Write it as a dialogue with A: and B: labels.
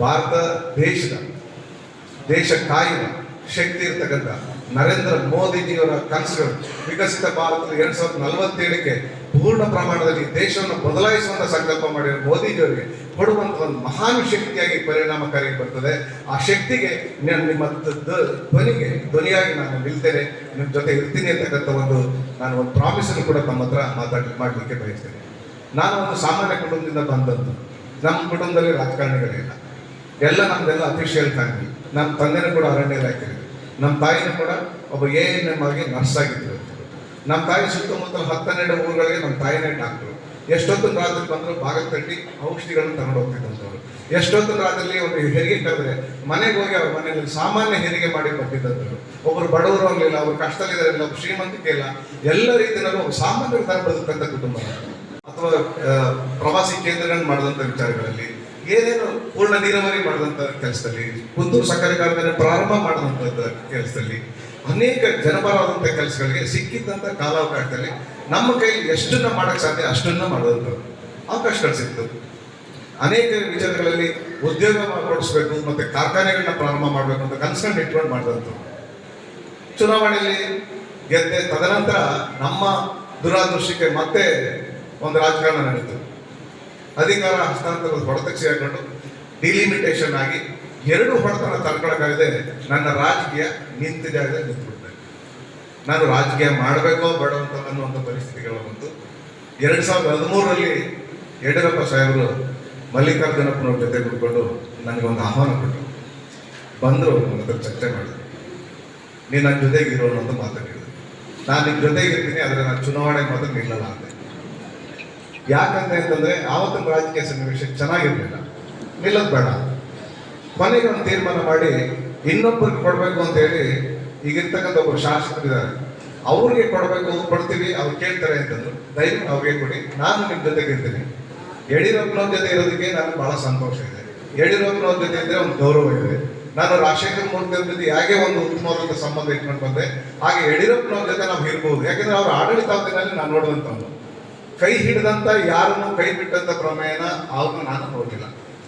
A: ಭಾರತ ದೇಶದ, ದೇಶ ಕಾಯುವ ಶಕ್ತಿ ಇರತಕ್ಕಂಥ ನರೇಂದ್ರ ಮೋದಿಜಿಯವರ ಕನಸುಗಳು ವಿಕಸಿತ ಭಾರತದ ಎರಡ್ ಸಾವಿರದ ನಲವತ್ತೇಳಕ್ಕೆ ಪೂರ್ಣ ಪ್ರಮಾಣದಲ್ಲಿ ದೇಶವನ್ನು ಬದಲಾಯಿಸುವಂತ ಸಂಕಲ್ಪ ಮಾಡಿರೋ ಮೋದಿಜಿಯವರಿಗೆ ಕೊಡುವಂತ ಒಂದು ಮಹಾನ್ ಶಕ್ತಿಯಾಗಿ ಪರಿಣಾಮಕಾರಿ ಬರ್ತದೆ. ಆ ಶಕ್ತಿಗೆ ನಿಮ್ಮ ಧ್ವನಿಗೆ, ಧ್ವನಿಯಾಗಿ ನಾನು ನಿಲ್ತೇನೆ. ನಿಮ್ಮ ಜೊತೆ ಇರ್ತೀನಿ ಅಂತಕ್ಕಂಥ ಒಂದು ನಾನು ಒಂದು ಪ್ರಾಮಿಸ್ ಅನ್ನು ಕೂಡ ತಮ್ಮ ಹತ್ರ ಮಾತಾಡ್ ಮಾಡಲಿಕ್ಕೆ ಬಯಸ್ತೇನೆ. ನಾನು ಒಂದು ಸಾಮಾನ್ಯ ಕುಟುಂಬದಿಂದ ಬಂದದ್ದು. ನಮ್ಮ ಕುಟುಂಬದಲ್ಲಿ ರಾಜಕಾರಣಿಗಳಿಲ್ಲ. ಎಲ್ಲ ನಮ್ದೆಲ್ಲ ಅಫಿಷಿಯಲ್ ಫ್ಯಾಮಿಲಿ. ನಮ್ಮ ತಂದೆನೂ ಕೂಡ ಅರಣ್ಯ ಇಲಾಖೆ. ನಮ್ಮ ತಾಯಿನೂ ಕೂಡ ಒಬ್ಬ ಎ ಎನ್ ಎಂ ಆಗಿ ನರ್ಸ್ ಆಗಿದ್ರು. ನಮ್ಮ ತಾಯಿ ಸುತ್ತಮುತ್ತಲ ಹತ್ತೆರಡು ಊರುಗಳಿಗೆ ನಮ್ಮ ತಾಯಿನೇ ಡಾಕ್ಟ್ರು. ಎಷ್ಟೊತ್ತು ರಾತ್ರಿ ಬಂದ್ರು ಭಾಗ ತಟ್ಟಿ ಔಷಧಿಗಳನ್ನು ತಗೊಂಡು ಹೋಗ್ತಿದ್ದಂಥವ್ರು. ಎಷ್ಟೊತ್ತು ರಾತ್ರಿ ಒಂದು ಹೆರಿಗೆ ಕರೆದ್ರೆ ಮನೆಗೆ ಹೋಗಿ ಅವ್ರ ಮನೆಯಲ್ಲಿ ಸಾಮಾನ್ಯ ಹೆರಿಗೆ ಮಾಡಿ ಬರ್ತಿದ್ದಂಥವ್ರು ಒಬ್ಬರು ಬಡವರು ಆಗಲಿಲ್ಲ, ಅವ್ರು ಕಷ್ಟದಲ್ಲಿದ್ದಾರಿಲ್ಲ ಒಬ್ಬರು ಶ್ರೀಮಂತಿಕೆ ಇಲ್ಲ. ಎಲ್ಲ ರೀತಿಯಲ್ಲೂ ಸಾಮಾನ್ಯ ಥರ ಬದುಕಂಥ ಕುಟುಂಬ. ಅಥವಾ ಪ್ರವಾಸಿ ಕೇಂದ್ರಗಳನ್ನು ಮಾಡಿದಂಥ ವಿಚಾರಗಳಲ್ಲಿ, ಏನೇನು ಪೂರ್ಣ ನೀರಾವರಿ ಮಾಡಿದಂಥ ಕೆಲಸದಲ್ಲಿ ಪುತ್ತೂರು ಸಕ್ಕರೆ ಕಾರ್ಖಾನೆ ಪ್ರಾರಂಭ ಮಾಡಿದಂಥ ಕೆಲಸದಲ್ಲಿ, ಅನೇಕ ಜನಪರವಾದಂಥ ಕೆಲಸಗಳಿಗೆ ಸಿಕ್ಕಿದ್ದಂಥ ಕಾಲಾವಕಾಶದಲ್ಲಿ ನಮ್ಮ ಕೈಯಲ್ಲಿ ಎಷ್ಟನ್ನ ಮಾಡಕ್ ಸಾಧ್ಯ ಅಷ್ಟನ್ನ ಮಾಡುವಂಥದ್ದು. ಅವಕಾಶಗಳು ಸಿಕ್ತು ಅನೇಕ ವಿಚಾರಗಳಲ್ಲಿ ಉದ್ಯೋಗ ಕೊಡಿಸ್ಬೇಕು ಮತ್ತೆ ಕಾರ್ಖಾನೆಗಳನ್ನ ಪ್ರಾರಂಭ ಮಾಡಬೇಕು ಅಂತ ಕನ್ಸರ್ನ್ ಇಟ್ಕೊಂಡು ಮಾಡಿದಂಥದ್ದು. ಚುನಾವಣೆಯಲ್ಲಿ ಗೆದ್ದೆ ತದನಂತರ ನಮ್ಮ ದುರಾದೃಷ್ಟಕ್ಕೆ ಮತ್ತೆ ಒಂದು ರಾಜಕಾರಣ ನಡೀತು ಅಧಿಕಾರ ಹಸ್ತಾಂತರದ ಹೊಡೆತಕ್ಕೆ ಸೇರಿಕೊಂಡು ಡಿಲಿಮಿಟೇಷನ್ ಆಗಿ ಎರಡು ಹೊಡೆತನ ತಡ್ಕೊಳಕ್ಕಾಗದೆ ನನ್ನ ರಾಜಕೀಯ ನಿಂತಿದೆ ಜಾಗದಲ್ಲಿ ನಿಂತ್ಬಿಡ್ತೇನೆ ನಾನು ರಾಜಕೀಯ ಮಾಡಬೇಕೋ ಬೇಡ ಅಂತ ಅನ್ನುವಂಥ ಪರಿಸ್ಥಿತಿಗಳು ಬಂತು. ಎರಡು ಸಾವಿರದ ಹದಿಮೂರರಲ್ಲಿ ಯಡಿಯೂರಪ್ಪ ಸಾಹೇಬರು ಮಲ್ಲಿಕಾರ್ಜುನಪ್ಪನವ್ರ ಜೊತೆ ಕೂತ್ಕೊಂಡು ಒಂದು ಆಹ್ವಾನ ಕೊಟ್ಟರು. ಬಂದರು ನನ್ನ ಹತ್ರ ಚರ್ಚೆ ಮಾಡಿದ್ರು. ನೀನು ನನ್ನ ಜೊತೆಗೆ ಇರೋಣ ಅಂತ ಮಾತಾಡಿದ್ರು ನಾನು ನಿಮ್ಮ ಜೊತೆಗೆ ಇರ್ತೀನಿ ಆದರೆ ನಾನು ಚುನಾವಣೆ ಮಾತ್ರ ನಿಲ್ಲಲ್ಲ ಅಂದೆ. ಯಾಕಂತ ಅಂತಂದ್ರೆ ಆವತ್ತಿನ ರಾಜಕೀಯ ಸನ್ನಿವೇಶ ಚೆನ್ನಾಗಿರ್ಲಿಲ್ಲ. ನಿಲ್ಲದ್ ಬೇಡ. ಕೊನೆಗೆ ಒಂದು ತೀರ್ಮಾನ ಮಾಡಿ ಇನ್ನೊಬ್ಬರಿಗೆ ಕೊಡಬೇಕು ಅಂತ ಹೇಳಿ ಈಗಿರ್ತಕ್ಕಂಥ ಒಬ್ಬರು ಶಾಸಕರಿದ್ದಾರೆ ಅವ್ರಿಗೆ ಕೊಡಬೇಕು ಕೊಡ್ತೀವಿ, ಅವ್ರು ಕೇಳ್ತಾರೆ ಅಂತಂದ್ರು. ದಯವಿಟ್ಟು ಅವ್ರಿಗೆ ಕೊಡಿ. ನಾನು ನಿಮ್ಮ ಜೊತೆಗೆ ಇರ್ತೀನಿ. ಯಡಿಯೂರಪ್ಪನವ್ರ ಜೊತೆ ಇರೋದಕ್ಕೆ ನನಗೆ ಬಹಳ ಸಂತೋಷ ಇದೆ. ಯಡಿಯೂರಪ್ಪನವ್ರ ಜೊತೆ ಇದ್ರೆ ಒಂದು ಗೌರವ ಇದೆ. ನಾನು ರಾಜಶೇಖರ ಮೂರ್ತಿ ಜೊತೆ ಹೇಗೆ ಒಂದು ಉತ್ತಮವಾದ ಸಂಬಂಧ ಇಟ್ಕೊಂಡು ಬಂದೆ, ಹಾಗೆ ಯಡಿಯೂರಪ್ಪನವ್ರ ಜೊತೆ ನಾವು ಇರ್ಬೋದು. ಯಾಕಂದ್ರೆ ಅವ್ರ ಆಡಳಿತಾವಧಿನಲ್ಲಿ ನಾನು ನೋಡುವಂಥವ್ನು. ಕೈ ಹಿಡಿದಂತ ಯಾರನ್ನು ಕೈ ಬಿಟ್ಟಂತ ಪ್ರಮೇಯನ ಅವ್ರನ್ನ ನಾನು ನೋಡಿಲ್ಲ